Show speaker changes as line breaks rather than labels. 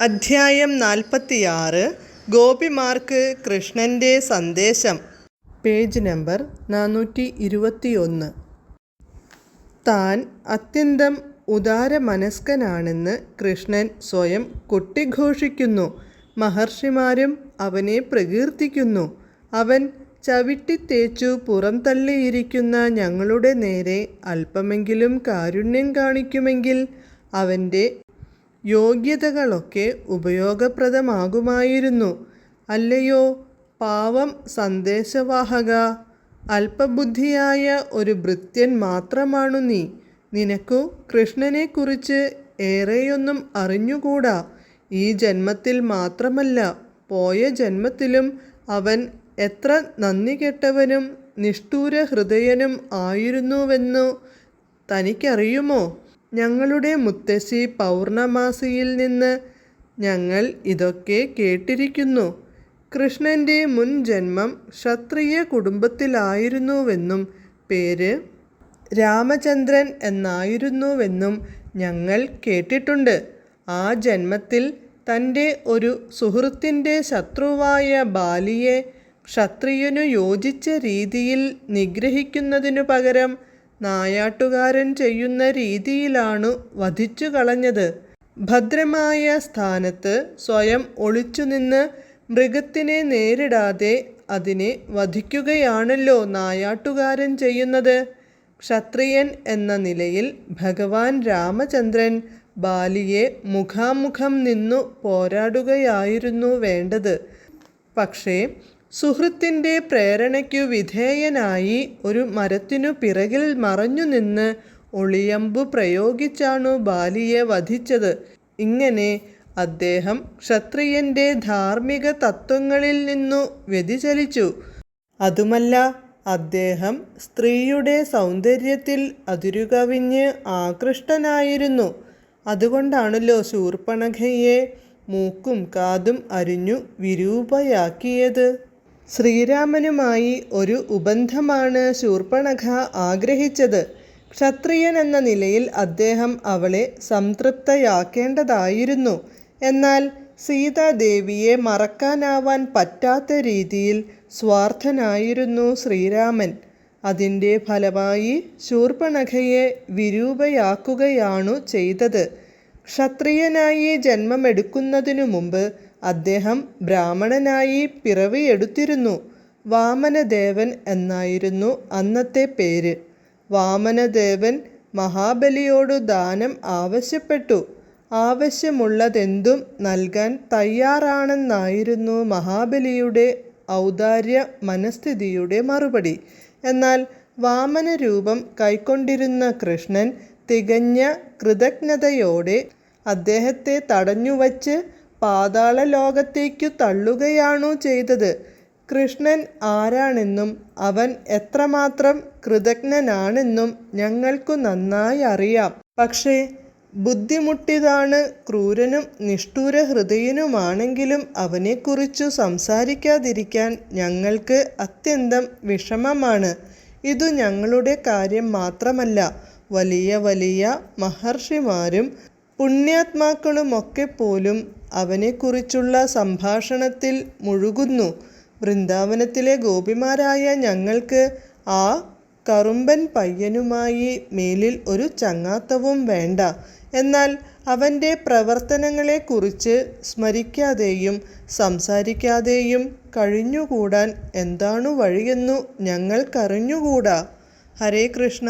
അധ്യായം നാൽപ്പത്തിയാറ്. ഗോപിമാർക്ക് കൃഷ്ണന്റെ സന്ദേശം. പേജ് നമ്പർ നാനൂറ്റി ഇരുപത്തിയൊന്ന് താൻ അത്യന്തം ഉദാരമനസ്കനാണെന്ന് കൃഷ്ണൻ സ്വയം കൊട്ടിഘോഷിക്കുന്നു. മഹർഷിമാരും അവനെ പ്രകീർത്തിക്കുന്നു. അവൻ ചവിട്ടിത്തേച്ചു പുറംതള്ളിയിരിക്കുന്ന ഞങ്ങളുടെ നേരെ അല്പമെങ്കിലും കാരുണ്യം കാണിക്കുമെങ്കിൽ അവന്റെ യോഗ്യതകളൊക്കെ ഉപയോഗപ്രദമാകുമായിരുന്നു. അല്ലയോ? പാവം സന്ദേശവാഹക. അല്പബുദ്ധിയായ ഒരു ഭൃത്യൻ മാത്രമാണു നീ. നിനക്കു കൃഷ്ണനെക്കുറിച്ച് ഏറെയൊന്നും അറിഞ്ഞുകൂടാ. ഈ ജന്മത്തിൽ മാത്രമല്ല പോയ ജന്മത്തിലും അവൻ എത്ര നന്ദി കെട്ടവനും നിഷ്ഠൂര ഹൃദയനും ആയിരുന്നുവെന്നു തനിക്കറിയുമോ? ഞങ്ങളുടെ മുത്തശ്ശി പൗർണമാസിയിൽ നിന്ന് ഞങ്ങൾ ഇതൊക്കെ കേട്ടിരിക്കുന്നു. കൃഷ്ണന്റെ മുൻ ജന്മം ക്ഷത്രിയ കുടുംബത്തിലായിരുന്നുവെന്നും പേര് രാമചന്ദ്രൻ എന്നായിരുന്നുവെന്നും ഞങ്ങൾ കേട്ടിട്ടുണ്ട്. ആ ജന്മത്തിൽ തന്റെ ഒരു സുഹൃത്തിന്റെ ശത്രുവായ ബാലിയെ ക്ഷത്രിയനു യോജിച്ച രീതിയിൽ നിഗ്രഹിക്കുന്നതിനു പകരം നായാട്ടുകാരൻ ചെയ്യുന്ന രീതിയിലാണു വധിച്ചു കളഞ്ഞത്. ഭദ്രമായ സ്ഥാനത്ത് സ്വയം ഒളിച്ചുനിന്ന് മൃഗത്തിനെ നേരിടാതെ അതിനെ വധിക്കുകയാണല്ലോ നായാട്ടുകാരൻ ചെയ്യുന്നത്. ക്ഷത്രിയൻ എന്ന നിലയിൽ ഭഗവാൻ രാമചന്ദ്രൻ ബാലിയെ മുഖാമുഖം നിന്നു പോരാടുകയായിരുന്നു വേണ്ടത്. പക്ഷേ സുഹൃത്തിന്റെ പ്രേരണയ്ക്കു വിധേയനായി ഒരു മരത്തിനു പിറകിൽ മറഞ്ഞു നിന്ന് ഒളിയമ്പു പ്രയോഗിച്ചാണു ബാലിയെ വധിച്ചത്. ഇങ്ങനെ അദ്ദേഹം ക്ഷത്രിയന്റെ ധാർമ്മിക തത്വങ്ങളിൽ നിന്നു വ്യതിചലിച്ചു. അതുമല്ല അദ്ദേഹം സ്ത്രീയുടെ സൗന്ദര്യത്തിൽ അതിരുകവിഞ്ഞ് ആകൃഷ്ടനായിരുന്നു. അതുകൊണ്ടാണല്ലോ ശൂർപ്പണഖയെ മൂക്കും കാതും അരിഞ്ഞു വിരൂപയാക്കിയത്. ശ്രീരാമനുമായി ഒരു ഉപന്ധമാണ് ശൂർപ്പണഖ ആഗ്രഹിച്ചത്. ക്ഷത്രിയൻ എന്ന നിലയിൽ അദ്ദേഹം അവളെ സംതൃപ്തയാക്കേണ്ടതായിരുന്നു. എന്നാൽ സീതാദേവിയെ മറക്കാനാവാൻ പറ്റാത്ത രീതിയിൽ സ്വാർത്ഥനായിരുന്നു ശ്രീരാമൻ. അതിന്റെ ഫലമായി ശൂർപ്പണഖയെ വിരൂപയാക്കുകയാണു ചെയ്തത്. ക്ഷത്രിയനായി ജന്മമെടുക്കുന്നതിനു മുമ്പ് അദ്ദേഹം ബ്രാഹ്മണനായി പിറവിയെടുത്തിരുന്നു വാമനദേവൻ എന്നായിരുന്നു അന്നത്തെ പേര്. വാമനദേവൻ മഹാബലിയോടു ദാനം ആവശ്യപ്പെട്ടു. ആവശ്യമുള്ളതെന്തും നൽകാൻ തയ്യാറാണെന്നായിരുന്നു മഹാബലിയുടെ ഔദാര്യ മനസ്ഥിതിയുടെ മറുപടി. എന്നാൽ വാമനരൂപം കൈക്കൊണ്ടിരുന്ന കൃഷ്ണൻ തികഞ്ഞ കൃതജ്ഞതയോടെ അദ്ദേഹത്തെ തടഞ്ഞുവച്ച് പാതാള ലോകത്തേക്കു തള്ളുകയാണു ചെയ്തത്. കൃഷ്ണൻ ആരാണെന്നും അവൻ എത്രമാത്രം കൃതജ്ഞനാണെന്നും ഞങ്ങൾക്കു നന്നായി അറിയാം. പക്ഷേ ബുദ്ധിമുട്ടിതാണ് ക്രൂരനും നിഷ്ഠൂര ഹൃദയനുമാണെങ്കിലും അവനെക്കുറിച്ചു സംസാരിക്കാതിരിക്കാൻ ഞങ്ങൾക്ക് അത്യന്തം വിഷമമാണ്. ഇതു ഞങ്ങളുടെ കാര്യം മാത്രമല്ല. വലിയ വലിയ മഹർഷിമാരും പുണ്യാത്മാക്കളുമൊക്കെ പോലും അവനെക്കുറിച്ചുള്ള സംഭാഷണത്തിൽ മുഴുകുന്നു. വൃന്ദാവനത്തിലെ ഗോപിമാരായ ഞങ്ങൾക്ക് ആ കറുമ്പൻ പയ്യനുമായി മേലിൽ ഒരു ചങ്ങാത്തവും വേണ്ട. എന്നാൽ അവന്റെ പ്രവർത്തനങ്ങളെക്കുറിച്ച് സ്മരിക്കാതെയും സംസാരിക്കാതെയും കഴിഞ്ഞുകൂടാൻ എന്താണു വഴിയെന്നു ഞങ്ങൾക്കറിഞ്ഞുകൂടാ. ഹരേ കൃഷ്ണ.